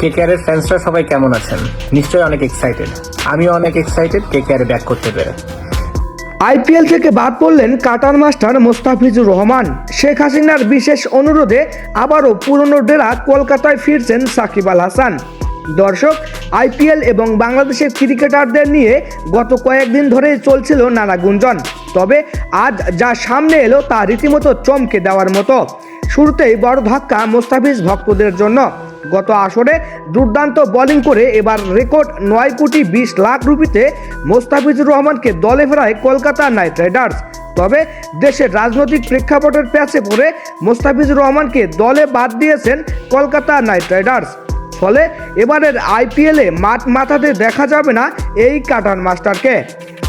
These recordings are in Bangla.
কে এর ফ্যান্সরা সবাই কেমন আছেন? নিশ্চয়ই অনেক এক্সাইটেড আমিও অনেক এক্সাইটেড কে কে ব্যাক করতে পেরে। আইপিএল থেকে বাদ পড়লেন কাটার মাস্টার মোস্তাফিজুর রহমান। শেখ হাসিনার বিশেষ অনুরোধে আবারও পুরনো ডেরা কলকাতায় ফিরছেন সাকিব আল হাসান। দর্শক আইপিএল এবং বাংলাদেশের ক্রিকেটারদের নিয়ে গত কয়েকদিন ধরেই চলছিল নানা গুঞ্জন। তবে আজ যা সামনে এলো তা রীতিমতো চমকে দেওয়ার মতো। শুরুতেই বড় ধাক্কা মোস্তাফিজ ভক্তদের জন্য। গত আসরে দুর্দান্ত বোলিং করে এবার রেকর্ড নয় কোটি বিশ লাখ রুপিতে মোস্তাফিজুর রহমানকে দলে ফেরায় কলকাতা নাইট রাইডার্স। তবে দেশের রাজনৈতিক প্রেক্ষাপটের প্যাচে পড়ে মোস্তাফিজুর রহমানকে দলে বাদ দিয়েছেন কলকাতা নাইট রাইডার্স। ফলে এবারের আইপিএলে মাঠ মাথাতে দেখা যাবে না এই কাটান মাস্টারকে।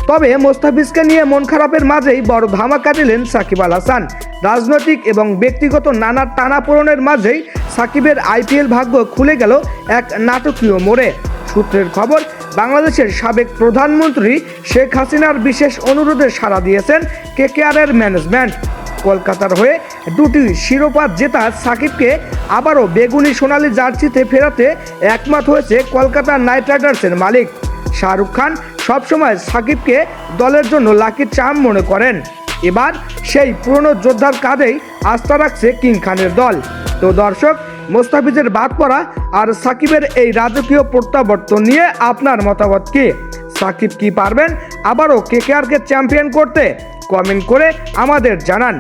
তবে মোস্তাফিজকে নিয়ে মন খারাপের মাঝেই বড় ধামাকা দিলেন সাকিব আল হাসান। রাজনৈতিক এবং ব্যক্তিগত নানা টানাপোড়নের মাঝেই সাকিবের আইপিএল ভাগ্য খুলে গেল এক নাটকীয় মোড়ে। সূত্রের খবর, বাংলাদেশের সাবেক প্রধানমন্ত্রী শেখ হাসিনার বিশেষ অনুরোধে সাড়া দিয়েছেন কেকেআরের ম্যানেজমেন্ট। কলকাতার হয়ে দুটি শিরোপা জেতা সাকিবকে আবারও বেগুনি সোনালি জার্সিতে ফেরাতে একমত হয়েছে কলকাতা নাইট রাইডার্সের মালিক। শাহরুখ খান সবসময় সাকিবকে দলের জন্য লাকি চাম মনে করেন। এবার সেই পুরনো যোদ্ধার কাঁধেই আস্থা রাখছে কিং খানের দল। তো দর্শক, মোস্তাফিজের বাদ পড়া আর সাকিবের এই রাজকীয় প্রত্যাবর্তন নিয়ে আপনার মতামত কি? সাকিব কি পারবেন? আবারও কে কেকেআরকে চ্যাম্পিয়ন করতে? কমেন্ট করে আমাদের জানান।